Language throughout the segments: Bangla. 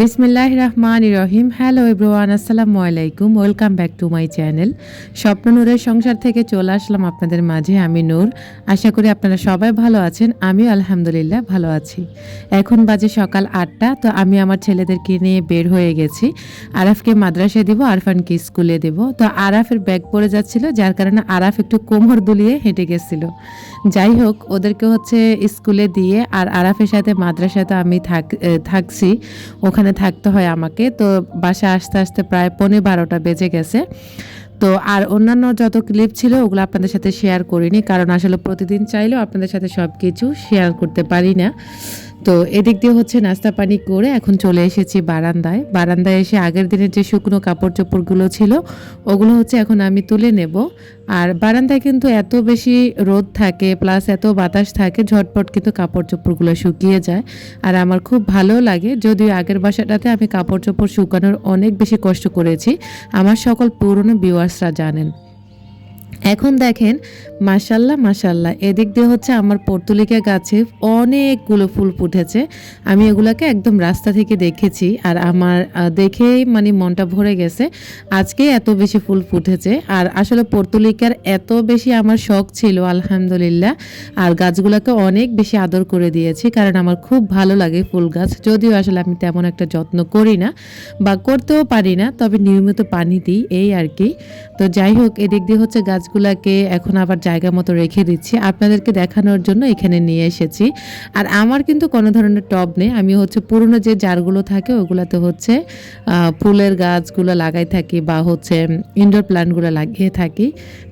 বিসমিল্লাহ রহমান রহিম হ্যালো এব্রোয়ান আসসালামু আলাইকুম। Welcome back to my channel স্বপ্ন নূরের সংসার থেকে চলে আসলাম আপনাদের মাঝে, আমি নূর। আশা করি আপনারা সবাই ভালো আছেন, আমিও আলহামদুলিল্লাহ ভালো আছি। এখন বাজে সকাল আটটা, তো আমি আমার ছেলেদেরকে নিয়ে বের হয়ে গেছি। আরাফকে মাদ্রাসায় দিব, আরফানকে স্কুলে দেব। তো আরাফের ব্যাগ পড়ে যাচ্ছিল, যার কারণে আরাফ একটু কোমর দুলিয়ে হেঁটে গেছিল। যাই হোক, ওদেরকে হচ্ছে স্কুলে দিয়ে, আর আরাফের সাথে মাদ্রাসায় মাদ্রাসাতে আমি থাক থাকছি। ওখানে থাকতে হয় আমাকে। তো বাসা আসতে আসতে প্রায় পনেরো বারোটা বেজে গেছে। তো আর অন্যান্য যত ক্লিপ ছিল ওগুলো আপনাদের সাথে শেয়ার করিনি, কারণ আসলে প্রতিদিন চাইলেও আপনাদের সাথে সব কিছু শেয়ার করতে পারি না। তো এদিক দিয়ে হচ্ছে নাস্তা পানি করে এখন চলে এসেছি বারান্দায়। বারান্দায় এসে আগের দিনের যে শুকনো কাপড় চোপড়গুলো ছিল, ওগুলো হচ্ছে এখন আমি তুলে নেব। আর বারান্দায় কিন্তু এত বেশি রোদ থাকে প্লাস এত বাতাস থাকে, ঝটপট কিন্তু কাপড় চোপড়গুলো শুকিয়ে যায়। আর আমার খুব ভালো লাগে, যদিও আগের বাসাটাতে আমি কাপড় চোপড় শুকানোর অনেক বেশি কষ্ট করেছি। আমার সকল পুরনো ভিউয়ার্সরা জানেন। এখন দেখেন মাসাল্লাহ মাসাল্লাহ এদিক দিয়ে হচ্ছে আমার পর্তুলিকা গাছে অনেকগুলো ফুল ফুটেছে। আমি এগুলাকে একদম রাস্তা থেকে দেখেছি আর আমার দেখেই মানে মনটা ভরে গেছে আজকে এত বেশি ফুল ফুটেছে। আর আসলে পর্তুলিকার এত বেশি আমার শখ ছিল, আলহামদুলিল্লাহ, আর গাছগুলোকে অনেক বেশি আদর করে দিয়েছি কারণ আমার খুব ভালো লাগে ফুল গাছ। যদিও আসলে আমি তেমন একটা যত্ন করি না বা করতেও পারি না, তবে নিয়মিত পানি দিই, এই আর কি। তো যাই হোক, এদিক দিয়ে হচ্ছে গাছগুলাকে এখন আবার জায়গা মতো রেখে দিচ্ছি। আপনাদেরকে দেখানোর জন্য এখানে নিয়ে এসেছি। আর আমার কিন্তু কোনো ধরনের টব নেই। আমি হচ্ছে পুরনো যে জারগুলো থাকে, ওগুলাতে হচ্ছে ফুলের গাছগুলো লাগাই থাকি বা হচ্ছে ইনডোর প্ল্যান্টগুলো লাগিয়ে থাকি।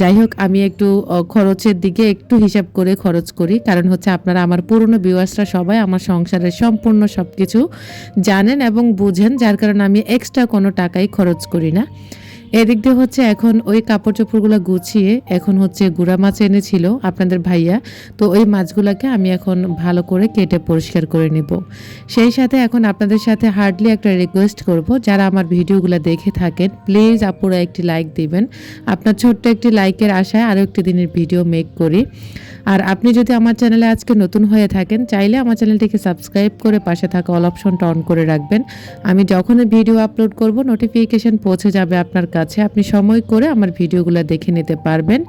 যাই হোক, আমি একটু খরচের দিকে একটু হিসাব করে খরচ করি। কারণ হচ্ছে আপনারা আমার পুরনো ভিউয়ার্সরা সবাই আমার সংসারের সম্পূর্ণ সব কিছু জানেন এবং বুঝেন, যার কারণে আমি এক্সট্রা কোনো টাকাই খরচ করি না। এদিক দিয়ে হচ্ছে এখন ওই কাপড় চোপড়গুলো গুছিয়ে এখন হচ্ছে গুড়া মাছ এনেছিল আপনাদের ভাইয়া। তো ওই মাছগুলোকে আমি এখন ভালো করে কেটে পরিষ্কার করে নেব। সেই সাথে এখন আপনাদের সাথে হার্ডলি একটা রিকোয়েস্ট করব। যারা আমার ভিডিওগুলো দেখে থাকেন প্লিজ আপুরা একটি লাইক দিবেন। আপনার ছোট্ট একটি লাইকের আশায় আরও একটি দিনের ভিডিও মেক করি। আর আপনি যদি আমার চ্যানেলে আজকে নতুন হয়ে থাকেন, চাইলে আমার চ্যানেলটিকে সাবস্ক্রাইব করে পাশে থাকা অল অপশনটা অন করে রাখবেন। আমি যখনই ভিডিও আপলোড করব নোটিফিকেশন পৌঁছে যাবে আপনার কাছে। আপনি সময় করে আমার ভিডিওগুলো দেখে নিতে পারবেন।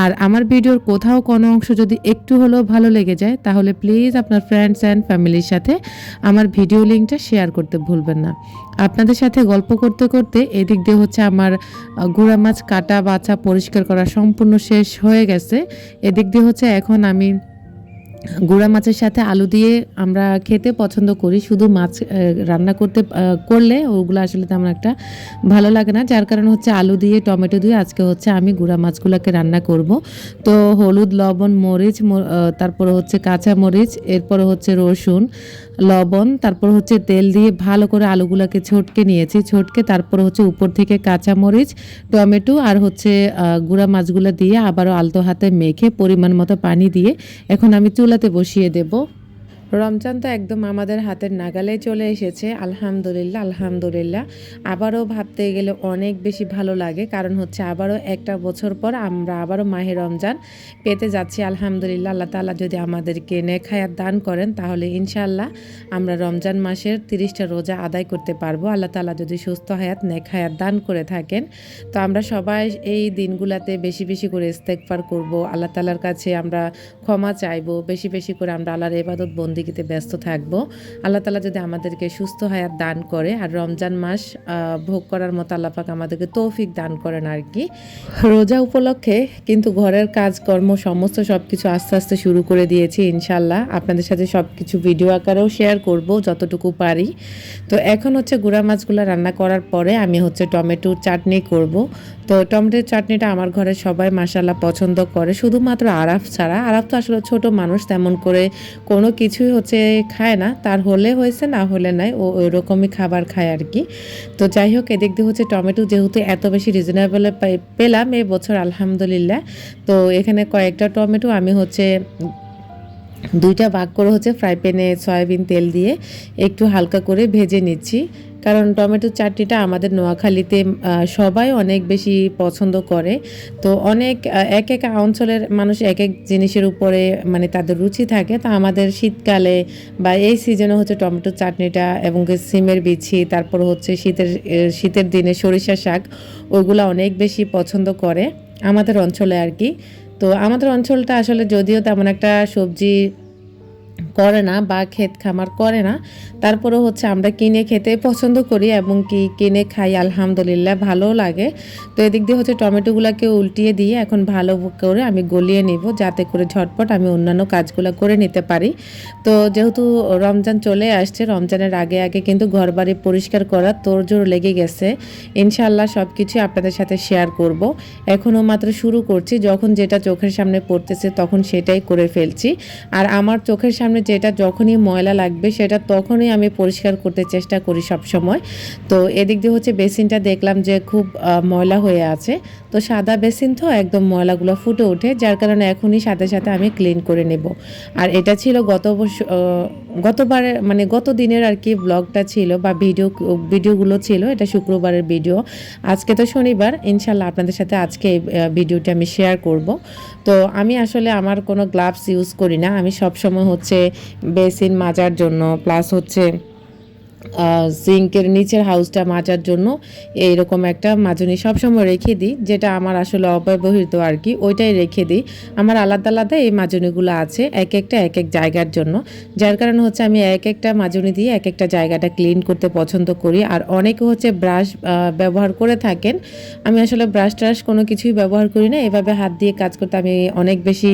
আর আমার ভিডিওর কোথাও কোনো অংশ যদি একটু হলেও ভালো লেগে যায়, তাহলে প্লিজ আপনার ফ্রেন্ডস অ্যান্ড ফ্যামিলির সাথে আমার ভিডিও লিঙ্কটা শেয়ার করতে ভুলবেন না। আপনাদের সাথে গল্প করতে করতে এদিক দিয়ে হচ্ছে আমার গুড়া মাছ কাটা বাছা পরিষ্কার করা সম্পূর্ণ শেষ হয়ে গেছে। এদিক দিয়ে হচ্ছে এখন আমি গুঁড়া মাছের সাথে আলু দিয়ে আমরা খেতে পছন্দ করি। শুধু মাছ রান্না করতে করলে ওগুলো আসলে তেমন একটা ভালো লাগে না। যার কারণে হচ্ছে আলু দিয়ে, টমেটো দিয়ে আজকে হচ্ছে আমি গুঁড়া মাছগুলোকে রান্না করব। তো হলুদ, লবণ, মরিচ তারপরে হচ্ছে কাঁচা মরিচ, এরপরে হচ্ছে রসুন, লবণ, তারপর হচ্ছে তেল দিয়ে ভালো করে আলুগুলোকে ছটকে নিয়েছি। ছটকে তারপর হচ্ছে উপর থেকে কাঁচা মরিচ, টমেটো আর হচ্ছে গুঁড়া মাছগুলো দিয়ে আবারও আলতো হাতে মেখে পরিমাণ মতো পানি দিয়ে এখন আমি চুলাতে বসিয়ে দেব। রমজান তো একদম আমাদের হাতের নাগালে চলে এসেছে, আলহামদুলিল্লাহ আলহামদুলিল্লাহ। আবারও ভাবতে গেলে অনেক বেশি ভালো লাগে, কারণ হচ্ছে আবারও একটা বছর পর আমরা আবারও মাহে রমজান পেতে যাচ্ছি, আলহামদুলিল্লাহ। আল্লাহ তাআলা যদি আমাদেরকে নেখায়াত দান করেন, তাহলে ইনশাল্লাহ আমরা রমজান মাসের তিরিশটা রোজা আদায় করতে পারব। আল্লাহ তাআলা যদি সুস্থ হায়াত নেখায়াত দান করে থাকেন, তো আমরা সবাই এই দিনগুলাতে বেশি বেশি করে ইস্তেকফার করব। আল্লাহ তালার কাছে আমরা ক্ষমা চাইব, বেশি বেশি করে আমরা আল্লাহর এবাদত বন্দিগিতে ব্যস্ত থাকব। আল্লাহ তালা যদি আমাদেরকে সুস্থ হায়াত দান করে আর রমজান মাস ভোগ করার মতো আল্লাহ পাক আমাদেরকে তৌফিক দান করেন আর কি। রোজা উপলক্ষে কিন্তু ঘরের কাজকর্ম সমস্ত সব কিছু আস্তে আস্তে শুরু করে দিয়েছি ইনশাল্লাহ আপনাদের সাথে সব কিছু ভিডিও আকারেও শেয়ার করব যতটুকু পারি। তো এখন হচ্ছে গুঁড়া মাছগুলো রান্না করার পরে আমি হচ্ছে টমেটোর চাটনি করব। তো টমেটোর চাটনিটা আমার ঘরে সবাই মাসাল্লাহ পছন্দ করে। শুধুমাত্র আরাফ ছাড়া, আরাফ তো আসলে ছোট মানুষ, তেমন করে কোনো কিছুই হচ্ছে খায় না, তার হলে হয়েছে, না হলে নাই, ও ওই রকমই খাবার খায় আর কি। তো যাই হোক, এদিক দিয়ে হচ্ছে টমেটো যেহেতু এত বেশি রিজনেবল পেলাম এ বছর, আলহামদুলিল্লাহ। তো এখানে কয়েকটা টমেটো আমি হচ্ছে দুইটা ভাগ করে হচ্ছে ফ্রাই প্যানে সয়াবিন তেল দিয়ে একটু হালকা করে ভেজে নিচ্ছি। কারণ টমেটো চাটনিটা আমাদের নোয়াখালীতে সবাই অনেক বেশি পছন্দ করে। তো অনেক এক এক অঞ্চলের মানুষ এক এক জিনিসের উপরে মানে তাদের রুচি থাকে। তা আমাদের শীতকালে বা এই সিজনে হচ্ছে টমেটো চাটনিটা এবং সিমের বিছি তারপর হচ্ছে শীতের শীতের দিনে সরিষা শাক ওইগুলো অনেক বেশি পছন্দ করে আমাদের অঞ্চলে আর কি। তো আমাদের অঞ্চলটা আসলে যদিও তেমন একটা সবজি করে না বা ক্ষেত খামার করে না। তারপরেও হচ্ছে আমরা কিনে খেতে পছন্দ করি এবং কি কিনে খাই আলহামদুলিল্লাহ ভালোও লাগে। তো এদিক দিয়ে হচ্ছে টমেটোগুলোকে উল্টিয়ে দিয়ে এখন ভালো করে আমি গলিয়ে নিব যাতে করে ঝটপট আমি অন্যান্য কাজগুলো করে নিতে পারি। তো যেহেতু রমজান চলে আসছে, রমজানের আগে আগে কিন্তু ঘরবাড়ি পরিষ্কার করা তোড়জোড় লেগে গেছে। ইনশাল্লাহ সব কিছু আপনাদের সাথে শেয়ার করব। এখনও মাত্র শুরু করছি, যখন যেটা চোখের সামনে পড়তেছে তখন সেটাই করে ফেলছি। আর আমার চোখের সামনে যেটা যখনই ময়লা লাগবে, সেটা তখনই আমি পরিষ্কার করতে চেষ্টা করি সব সময় তো এদিক দিয়ে হচ্ছে বেসিনটা দেখলাম যে খুব ময়লা হয়ে আছে। তো সাদা বেসিন তো একদম ময়লাগুলো ফুটে ওঠে, যার কারণে এখনই সাথে সাথে আমি ক্লিন করে নেব। আর এটা ছিল গত গতবারের মানে গত দিনের আর কি ব্লগটা ছিল বা ভিডিও, ভিডিওগুলো ছিল, এটা শুক্রবারের ভিডিও। আজকে তো শনিবার, ইনশাল্লাহ আপনাদের সাথে আজকে এই ভিডিওটা আমি শেয়ার করব। তো আমি আসলে আমার কোনো গ্লাভস ইউজ করি না, আমি সব সময় হচ্ছে বেসিন মাজার জন্য প্লাস হচ্ছে সিঙ্কের নিচের হাউসটা মাজার জন্য এইরকম একটা মাজনি সবসময় রেখে দিই, যেটা আমার আসলে অব্যবহৃত আর কি, ওইটাই রেখে দিই। আমার আলাদা আলাদা এই মাজনিগুলো আছে, এক একটা এক এক জায়গার জন্য। যার কারণে হচ্ছে আমি এক একটা মাজনি দিয়ে এক একটা জায়গাটা ক্লিন করতে পছন্দ করি। আর অনেকে হচ্ছে ব্রাশ ব্যবহার করে থাকেন। আমি আসলে ব্রাশ ট্রাশ কোনো কিছুই ব্যবহার করি না, এভাবে হাত দিয়ে কাজ করতে আমি অনেক বেশি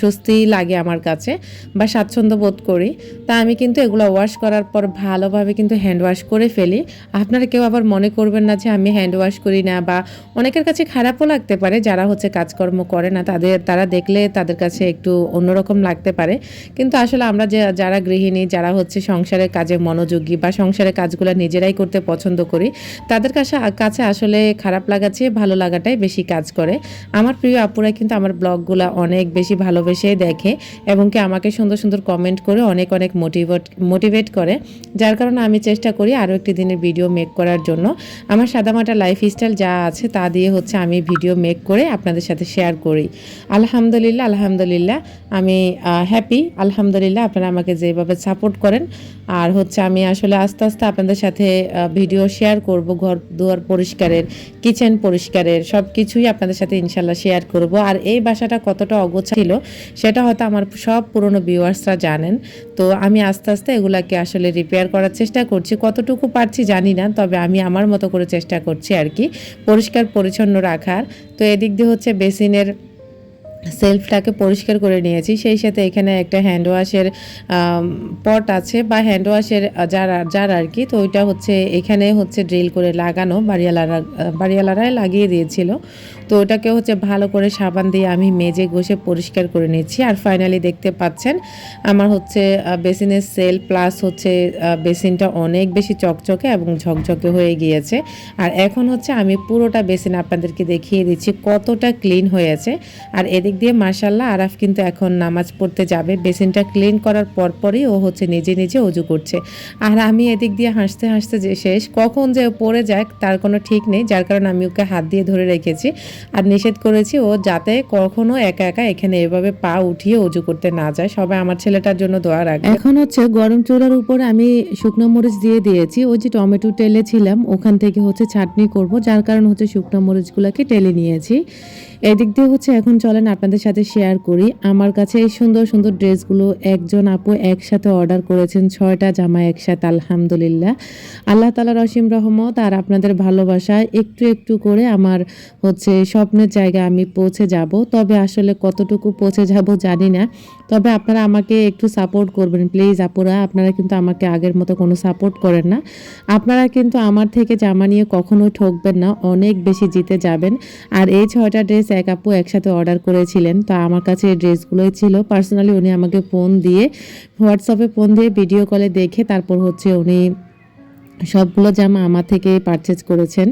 স্বস্তি লাগে আমার কাছে বা স্বাচ্ছন্দ্য বোধ করি। তা আমি কিন্তু এগুলো ওয়াশ করার পর ভালোভাবে কিন্তু হ্যান্ড ওয়াশ করে ফেলি। আপনারা কেউ আবার মনে করবেন না যে আমি হ্যান্ড ওয়াশ করি না বা অনেকের কাছে খারাপও লাগতে পারে, যারা হচ্ছে কাজকর্ম করে না, তাদের, তারা দেখলে তাদের কাছে একটু অন্যরকম লাগতে পারে। কিন্তু আসলে আমরা যে, যারা গৃহিণী, যারা হচ্ছে সংসারের কাজে মনোযোগী বা সংসারের কাজগুলো নিজেরাই করতে পছন্দ করি, তাদের কাছে কাছে আসলে খারাপ লাগা চেয়ে ভালো লাগাটাই বেশি কাজ করে। আমার প্রিয় আপুরা কিন্তু আমার ব্লগগুলো অনেক বেশি ভালোবেসে দেখে এবং কি আমাকে সুন্দর সুন্দর কমেন্ট করে অনেক অনেক মোটিভেট মোটিভেট করে। যার কারণে আমি চেষ্টা করি আরও একটি দিনের ভিডিও মেক করার জন্য। আমার সাদামাটা লাইফস্টাইল যা আছে তা দিয়ে হচ্ছে আমি ভিডিও মেক করে আপনাদের সাথে শেয়ার করি। আলহামদুলিল্লাহ আলহামদুলিল্লাহ, আমি হ্যাপি আলহামদুলিল্লাহ, আপনারা আমাকে যেভাবে সাপোর্ট করেন। আর হচ্ছে আমি আসলে আস্তে আস্তে আপনাদের সাথে ভিডিও শেয়ার করব, ঘর দুয়ার পরিষ্কারের কিচেন পরিষ্কারের সব কিছুই আপনাদের সাথে ইনশাল্লাহ শেয়ার করব। আর এই বাসাটা কতটা অগোছা ছিল, সেটা হয়তো আমার সব পুরনো ভিউয়ার্সরা জানেন। তো আমি আস্তে আস্তে এগুলাকে আসলে রিপেয়ার করার চেষ্টা করছি, কতটুকু পারছি জানি না, তবে আমি আমার মতো করে চেষ্টা করছি আর কি, পরিষ্কার পরিচ্ছন্ন রাখার। তো এদিক দিয়ে হচ্ছে বেসিনের সেলফটাকে পরিষ্কার করে নিয়েছি। সেই সাথে এখানে একটা হ্যান্ড ওয়াশের পট আছে। বা হ্যান্ড ওয়াশের যার যার আর কি। তো ওইটা হচ্ছে, এখানে হচ্ছে ড্রিল করে লাগানো বাড়িওয়ালারা বাড়িওয়ালারাই লাগিয়ে দিয়েছিল। তো ওটাকে হচ্ছে ভালো করে সাবান দিয়ে আমি মেজে ঘষে পরিষ্কার করে নিচ্ছি। আর ফাইনালি দেখতে পাচ্ছেন, আমার হচ্ছে বেসিনের সেল প্লাস হচ্ছে বেসিনটা অনেক বেশি চকচকে এবং ঝকঝকে হয়ে গিয়েছে। আর এখন হচ্ছে আমি পুরোটা বেসিন আপনাদেরকে দেখিয়ে দিচ্ছি কতটা ক্লিন হয়েছে। আর এদিক দিয়ে মার্শাল্লাহ আরাফ কিন্তু এখন নামাজ পড়তে যাবে। বেসিনটা ক্লিন করার পরপরই ও হচ্ছে নিজে নিজে অজু করছে। আর আমি এদিক দিয়ে হাসতে হাসতে যে শেষ, কখন যে পড়ে যাক তার কোনো ঠিক নেই, যার কারণে আমি ওকে হাত দিয়ে ধরে রেখেছি। আর নিষেধ করেছি ও যাতে কখনো একা একা এখানে এভাবে পা উঠিয়ে অজু করতে না যায়। সবাই আমার ছেলেটার জন্য দোয়া রাখবে। এখন হচ্ছে গরম চুলার উপর আমি শুকনো মরিচ দিয়ে দিয়েছি। ওই যে টমেটো টেলে ছিলাম ওখান থেকে হচ্ছে চাটনি করব, যার কারণ হচ্ছে শুকনো মরিচগুলোকে টেলে নিয়েছি। এদিক দিয়ে হচ্ছে এখন চলেন আপনাদের সাথে শেয়ার করি। আমার কাছে এই সুন্দর সুন্দর ড্রেসগুলো একজন আপু একসাথে অর্ডার করেছেন, ছয়টা জামা একসাথে, আলহামদুলিল্লাহ। আল্লাহ তালা রসিম রহমত আর আপনাদের ভালোবাসা, একটু একটু করে আমার হচ্ছে স্বপ্নের জায়গায় আমি পৌঁছে যাব। তবে আসলে কতটুকু পৌঁছে যাব জানি না। তবে আপনারা আমাকে একটু সাপোর্ট করবেন প্লিজ আপুরা। আপনারা কিন্তু আমাকে আগের মতো কোনো সাপোর্ট করেন না। আপনারা কিন্তু আমার থেকে জামা নিয়ে কখনো ঠকবেন না, অনেক বেশি জিতে যাবেন। আর এই ছয়টা ড্রেস এক আপু একসাথে অর্ডার করেছিলেন। তো আমার কাছে এই ড্রেসগুলোই ছিল। পার্সোনালি উনি আমাকে ফোন দিয়ে হোয়াটসঅ্যাপে ফোন দিয়ে ভিডিও কলে দেখে তারপর হচ্ছে উনি সবগুলো জামা আমার থেকে পারচেজ করেছেন।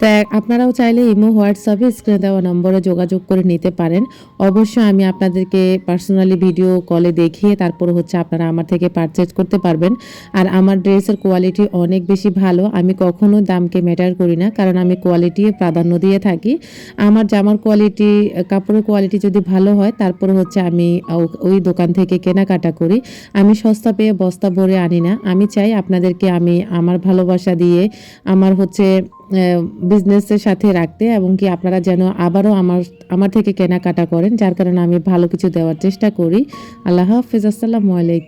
তা আপনারাও চাইলে ইমো হোয়াটসঅ্যাপে স্ক্রিনে দেওয়া নম্বরে যোগাযোগ করে নিতে পারেন। অবশ্যই আমি আপনাদেরকে পার্সোনালি ভিডিও কলে দেখিয়ে তারপর হচ্ছে আপনারা আমার থেকে পারচেজ করতে পারবেন। আর আমার ড্রেসের কোয়ালিটি অনেক বেশি ভালো। আমি কখনো দামকে ম্যাটার করি না, কারণ আমি কোয়ালিটি প্রাধান্য দিয়ে থাকি। আমার জামার কোয়ালিটি কাপড়ের কোয়ালিটি যদি ভালো হয়, তারপর হচ্ছে আমি ওই দোকান থেকে কেনাকাটা করি। আমি সস্তা পেয়ে বস্তা ভরে আনি না। আমি চাই আপনাদেরকে আমি আমার ভালোবাসা দিয়ে আমার হচ্ছে বিজনেসের সাথে রাখতে এবং কি আপনারা যেন আবারও আমার আমার থেকে কেনাকাটা করেন, যার কারণে আমি ভালো কিছু দেওয়ার চেষ্টা করি। আল্লাহ হাফিজ, আসসালামু আলাইকুম।